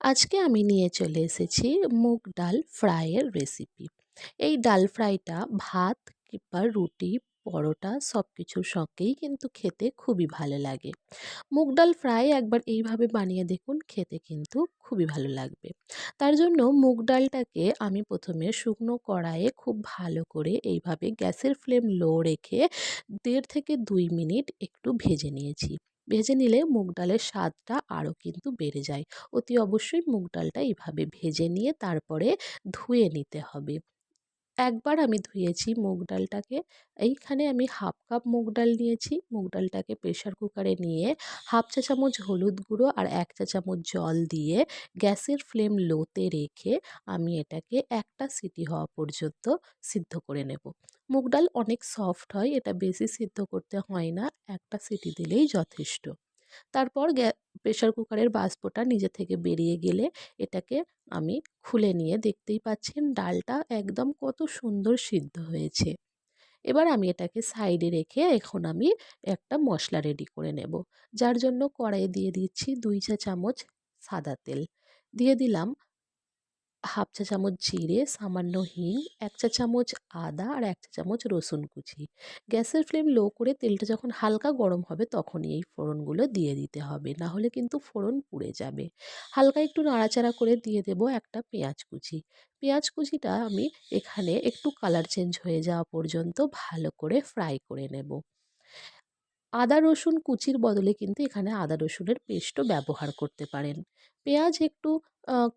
আজকে আমি নিয়ে চলে এসেছি মুগ ডাল ফ্রাইয়ের রেসিপি এই ডাল ফ্রাইটা ভাত কিংবা রুটি, পরোটা সব কিছুর সঙ্গেই কিন্তু খেতে খুবই ভালো লাগে। মুগ ডাল ফ্রাই একবার এইভাবে বানিয়ে দেখুন, খেতে কিন্তু খুবই ভালো লাগবে। তার জন্য মুগ ডালটাকে আমি প্রথমে শুকনো কড়াইয়ে খুব ভালো করে এইভাবে গ্যাসের ফ্লেম লো রেখে দেড় থেকে দুই মিনিট একটু ভেজে নিয়েছি। ভেজে নিলে মুগ ডালের স্বাদটা আরও কিন্তু বেড়ে যায়। অতি অবশ্যই মুগ ডালটা এইভাবে ভেজে নিয়ে তারপরে ধুয়ে নিতে হবে। একবার আমি ধুয়েছি মুগ ডালটাকে। এইখানে আমি হাফ কাপ মুগ ডাল নিয়েছি। মুগ ডালটাকে প্রেশার কুকারে নিয়ে হাফ চা চামচ হলুদ গুঁড়ো আর এক চা চামচ জল দিয়ে গ্যাসের ফ্লেম লোতে রেখে আমি এটাকে একটা সিটি হওয়া পর্যন্ত সিদ্ধ করে নেব। মুগ ডাল অনেক সফট হয়, এটা বেশি সিদ্ধ করতে হয় না, একটা সিটি দিলেই যথেষ্ট। তারপর প্রেশার কুকারের বাষ্পটা নিজে থেকে বেরিয়ে গেলে এটাকে আমি খুলে নিয়ে দেখতেই পাচ্ছেন ডালটা একদম কত সুন্দর সিদ্ধ হয়েছে। এবার আমি এটাকে সাইডে রেখে এখন আমি একটা মশলা রেডি করে নেব। যার জন্য কড়াইয়ে দিয়ে দিচ্ছি দুই চা চামচ সাদা তেল। দিয়ে দিলাম হাফ চা চামচ জিরে, সামান্য হিং, এক চা চামচ আদা আর এক চা চামচ রসুন কুচি। গ্যাসের ফ্লেম লো করে তেলটা যখন হালকা গরম হবে তখনই এই ফোড়নগুলো দিয়ে দিতে হবে না হলে কিন্তু ফোড়ন পুড়ে যাবে। হালকা একটু নাড়াচাড়া করে দিয়ে দেব একটা পেঁয়াজ কুচি। পেঁয়াজ কুচিটা আমি এখানে একটু কালার চেঞ্জ হয়ে যাওয়া পর্যন্ত ভালো করে ফ্রাই করে নেব। আদা, রসুন কুচির বদলে কিন্তু এখানে আদা, রসুনের পেস্টও ব্যবহার করতে পারেন। পেঁয়াজ একটু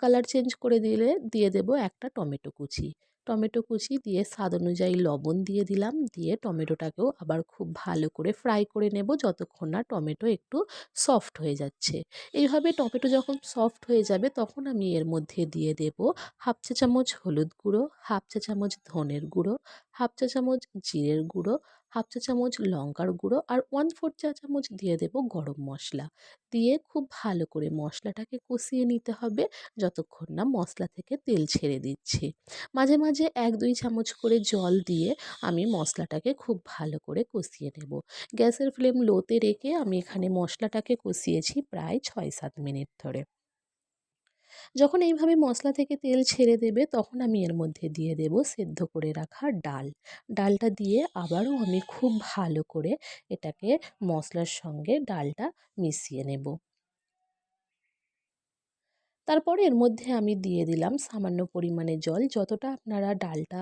কালার চেঞ্জ করে দিলে, দিয়ে দেব একটা টমেটো কুচি। টমেটো কুচি দিয়ে স্বাদ অনুযায়ী লবণ দিয়ে দিলাম, দিয়ে টমেটোটাকেও আবার খুব ভালো করে ফ্রাই করে নেব যতক্ষণ না টমেটো একটু সফট হয়ে যাচ্ছে। এইভাবে টমেটো যখন সফট হয়ে যাবে, তখন আমি এর মধ্যে দিয়ে দেব হাফ চা চামচ হলুদ গুঁড়ো, হাফ চা চামচ ধনের গুঁড়ো হাফ চা চামচ জিরের গুঁড়ো, হাফ চা চামচ লঙ্কার গুঁড়ো আর ওয়ান ফোর চা চামচ দিয়ে দেব গরম মশলা। দিয়ে খুব ভালো করে মশলাটাকে কষিয়ে নিতে হবে যতক্ষণ না মশলা থেকে তেল ছেড়ে দিচ্ছি। মাঝে মাঝে এক, দুই চামচ করে জল দিয়ে আমি মশলাটাকে খুব ভালো করে কষিয়ে নেব। গ্যাসের ফ্লেম লোতে রেখে আমি এখানে মশলাটাকে কষিয়েছি প্রায় ছয়, সাত মিনিট ধরে। যখন এইভাবে মশলা থেকে তেল ছেড়ে দেবে, তখন আমি এর মধ্যে দিয়ে দেব সেদ্ধ করে রাখা ডাল। ডালটা দিয়ে আবারও আমি খুব ভালো করে এটাকে মশলার সঙ্গে ডালটা মিশিয়ে নেব। তারপরে এর মধ্যে আমি দিয়ে দিলাম সামান্য পরিমাণে জল। যতটা আপনারা ডালটা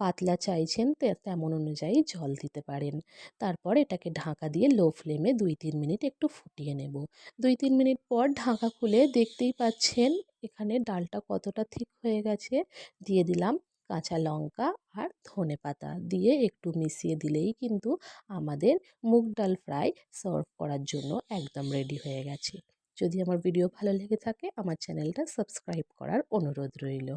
পাতলা চাইছেন তেমন অনুযায়ী জল দিতে পারেন। তারপর এটাকে ঢাকা দিয়ে লো ফ্লেমে দুই তিন মিনিট একটু ফুটিয়ে নেব। দুই তিন মিনিট পর ঢাকা খুলে দেখতেই পাচ্ছেন এখানে ডালটা কতটা ঠিক হয়ে গেছে। দিয়ে দিলাম কাঁচা লঙ্কা আর ধনে পাতা। দিয়ে একটু মিশিয়ে দিলেই কিন্তু আমাদের মুগ ডাল ফ্রাই সার্ভ করার জন্য একদম রেডি হয়ে গেছে। যদি আমার ভিডিও ভালো লেগে থাকে আমার চ্যানেলটা সাবস্ক্রাইব করার অনুরোধ রইল।